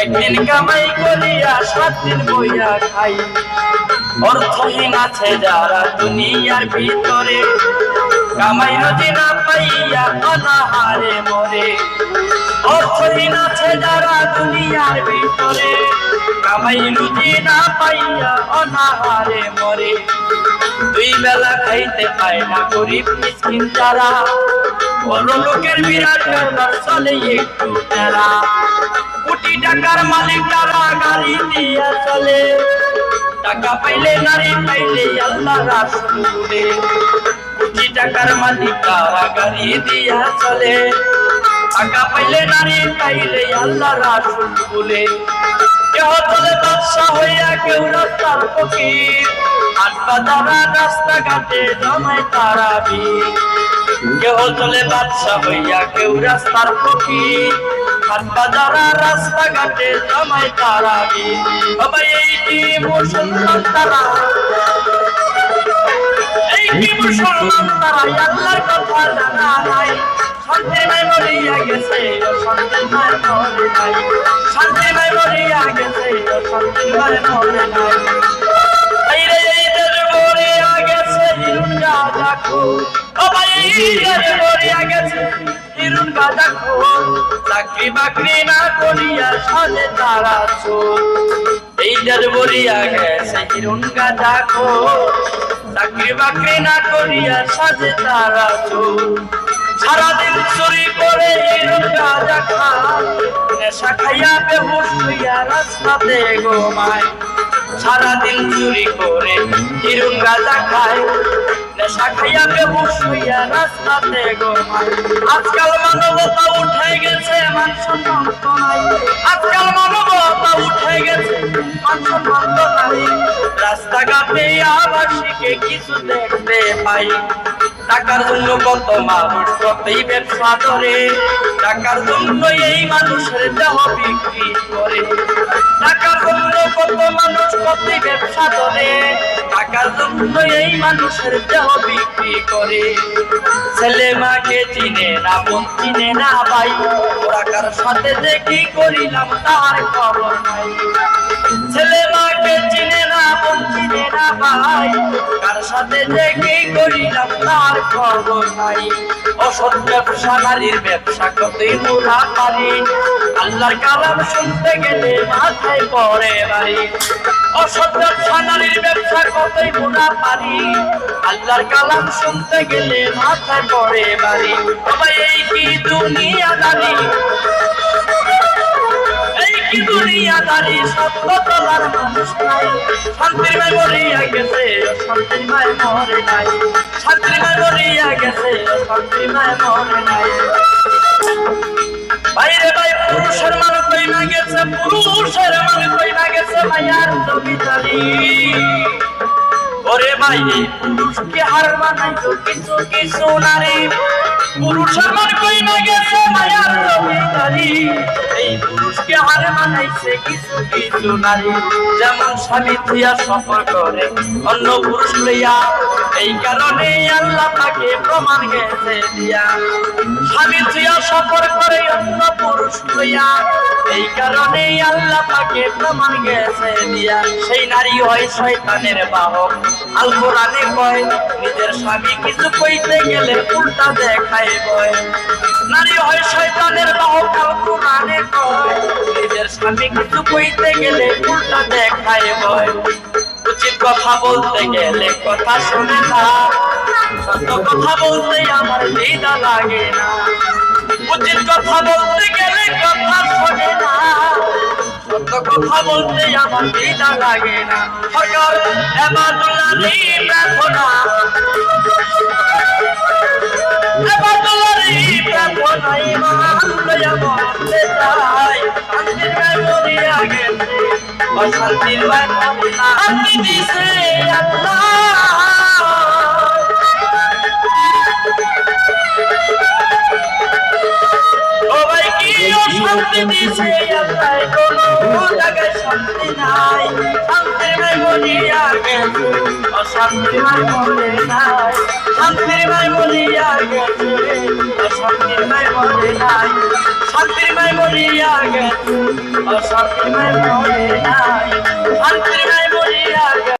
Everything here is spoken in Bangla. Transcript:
একদিন কামাই করিয়া, সাত দিন বইয়া খাই। অর্থহীন আছে যারা দুনিয়ার ভিতরে। কামাই রুজি না পাইয়া অনাহারে মরে। অর্থহীন আছে যারা দুনিয়ার ভিতরে। কামাই রুজি না পাইয়া অনাহারে মরে। দুই বেলা খাইতে পায় না গরিব মিসকিন যারা বড় লোকের বিরাট ব্যাপার চলে একটু তেরা কোটি টাকার মালিক যারা গাড়ি দিয়া চলে। টাকা পাইলে নারী, পাইলে আল্লাহ রাসুল কোটি টাকার মালিক তারা গাড়ি দিয়া চলে। টাকা পাইলে নারী, পাইলে আল্লাহ রাসুল বলে রাস্তার ফকির। হাট বাজারা রাস্তাঘাটে জমায় তারা ভিড় চলে বাদশাহ হইয়া কেউ রাস্তার ফকির। রাস্তাঘাটে জমায় তারা সবাই এইটি মুসলমান তারা। এই কি মুসলমান তারা কথা জানা নাই। শান্তি নাই মরিয়া গেছে শান্তি নাই মরে নাই। শান্তি নাই মরিয়া গেছে শান্তি নাই মরে নাই। এই রে এই দেশ মরিয়া গেছে হিরুন গাজা খো ও ভাই দেশ মরিয়া গেছে হিরুন গাজা খো চাকরি বাকরি না করিয়া সাজে তারা চোর। এই দেশ গেছে হিরুন গাজা খো চাকরি বাকরি না করিয়া সাজে তারা চোর। নেশা খাইয়া বেহুশ হইয়া রাস্তাতে ঘুমায়। সারাদিন চুরি করে হিরুন গাজা খায়। নেশা খাইয়া বেহুশ হইয়া রাস্তাতে ঘুমায়। আজকাল মানবতা উঠে গেছে, মান সম্মান আজকাল মানবতা উঠে কিছু দেখতে পাই। টাকার জন্য কত মানুষ ব্যবসা করে টাকার জন্য এই মানুষের দেহ বিক্রি করে। টাকার জন্য কত মানুষ কতই ব্যবসা করে টাকার জন্য এই মানুষের দেহ বিক্রি করে। ছেলে মাকে চিনে না বোন, চিনে না ভাই। ওরা সাথে যে কি করিলাম তার খবর নাই। ছেলে মাকে চিনে কার সাথে যে কি করিলাম তার খবর নাই। অসৎ ব্যবসা নারীর ব্যবসা কতই মুরা পারি। আল্লাহর কালাম শুনতে গেলে মাথায় পড়ে বাড়ি। অসৎ ব্যবসা নারীর ব্যবসা কতই মুরা পারি। আল্লাহর কালাম শুনতে গেলে মাথায় পড়ে বাড়ি। তবে এই কি দুনিয়া দাঁড়ি এই কি দুনিয়াদারি সত্য তোলার মানুষ নাই। শান্তির মায় মরিয়া গেছে, শান্তির মায় মরে নাই। শান্তির মায় মরিয়া গেছে, শান্তির মায় মরে নাই। বাইরে ভাই পুরুষের মানুষ কই না গেছে, পুরুষের মানুষ কই না গেছে ভাইয়ার জমিদারি। ওরে ভাই পুরুষকে হার বানাইছো কিছু কিছু নারী। পুরুষের মান কই না গেছে মায়ার হার কিছু কিছু নারী। যেমন স্বামী থিয়া সফর করে, অন্য পুরুষ লইয়া। এই কারণে আল্লাহ তাকে প্রমাণ গেছে দিয়া। স্বামী থিয়া সফর করে, অন্য পুরুষ লইয়া। এই কারণে আল্লাহ তাকে প্রমাণ গেছে দিয়া। সেই নারী হয় শয়তানের বাহক। আল কয়, নিজের স্বামী কিছু কইতে গেলে উল্টা দেখায় বয় নারী হয় শয়তানের বাহক, আল কোরআনে কয় স্বামী কিছু কইতে গেলে উল্টা দেখায় বয় উচিত কথা বলতে গেলে কথা শুনে না। সত্য কথা বলতে আমার দিদা লাগে না। উচিত কথা বলতে গেলে কথা শোনে না। সত্য কথা বলতে আমার দিদা লাগে না। ফজর এবাদুল্লাহি প্রার্থনা। এবাদুল্লাহি প্রার্থনা ইমান লইয়া মরতে চাই শান্তি দিছে আল্লাহ অশান্তি দিছে আল্লাহ কোনো জায়গায় শান্তি নাই শান্তির মাই বলিয়া গেছে অশান্তির মাই বলে নাই অশান্তির মাই বলে নাই গেছে অশান্তির মাই নাই বলিয়া গেছে